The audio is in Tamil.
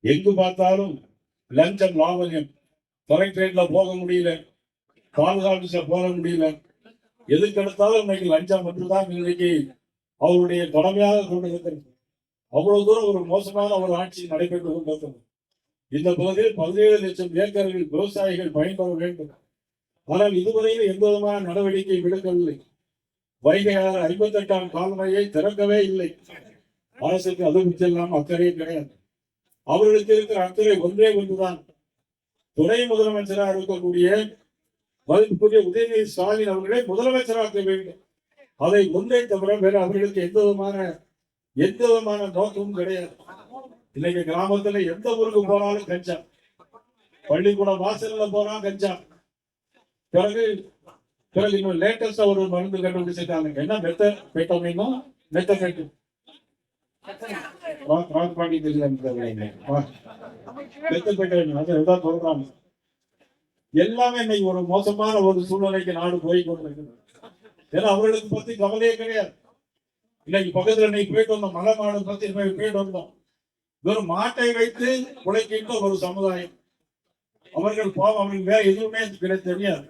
எங்கு பார்த்தாலும் லஞ்சம் லாபகம் தொலை ட்ரெயின்ல போக முடியல. தாலுகா ஆபீஸ்ல போக முடியல. எதுக்கு எடுத்தாலும் இன்னைக்கு லஞ்சம் மட்டும்தான் இன்னைக்கு அவருடைய கடமையாக கொண்டிருக்கிறது. அவ்வளவு தூரம் ஒரு மோசமான ஒரு ஆட்சி நடைபெற்று கொண்டிருக்கிறது. இந்த பகுதியில் பதினேழு லட்சம் ஏக்கர்கள் விவசாயிகள் பயன்பெற வேண்டும். ஆனால் இதுவரையில் எந்த விதமான நடவடிக்கை விடுக்கவில்லை வைகையாறு ஐம்பத்தெட்டாம் கால்வாயை திறக்கவே இல்லை. அரசுக்கு அது எல்லாம் அக்கறையே கிடையாது. அவர்களுக்கு இருக்கிற அக்கறை ஒன்றே ஒன்றுதான். துணை முதலமைச்சராக இருக்கக்கூடிய மதிப்புக்குரிய உதயநிதி ஸ்டாலின் அவர்களை முதலமைச்சராக்க வேண்டும். அதை ஒன்றை தவிர வேற அவர்களுக்கு எந்த விதமான எந்த விதமான நோக்கமும் கிடையாது. இன்னைக்கு கிராமத்துல எந்த ஊருக்கு போனாலும் கஞ்சா. பள்ளிக்கூடம் வாசல்ல போனா கஞ்சா. பிறகு பிறகு இன்னும் லேட்டஸ்டா ஒரு மருந்து கண்டுபிடிச்சிருக்காங்க. என்ன மெத்த பெட்டோமினோ மெத்த பெட்டு பாண்டி தெரியல மெத்த பெட்டோமினோ அது எதாவது சொல்றாங்க. எல்லாமே இன்னைக்கு ஒரு மோசமான ஒரு சூழ்நிலைக்கு நாடு போய் கொண்டிருக்கிறது ஏன்னா அவர்களுக்கு பத்தி கவலையே கிடையாது. இன்னைக்கு பக்கத்துல இன்னைக்கு போயிட்டு வந்தோம். மலை மாடு பத்தி போயிட்டு வந்தோம். வெறும் மாட்டை வைத்து உழைக்கின்ற ஒரு சமுதாயம். அவர்கள் பாவம் அவங்களுக்கு வேற எதுவுமே கிடையாது. தெரியாது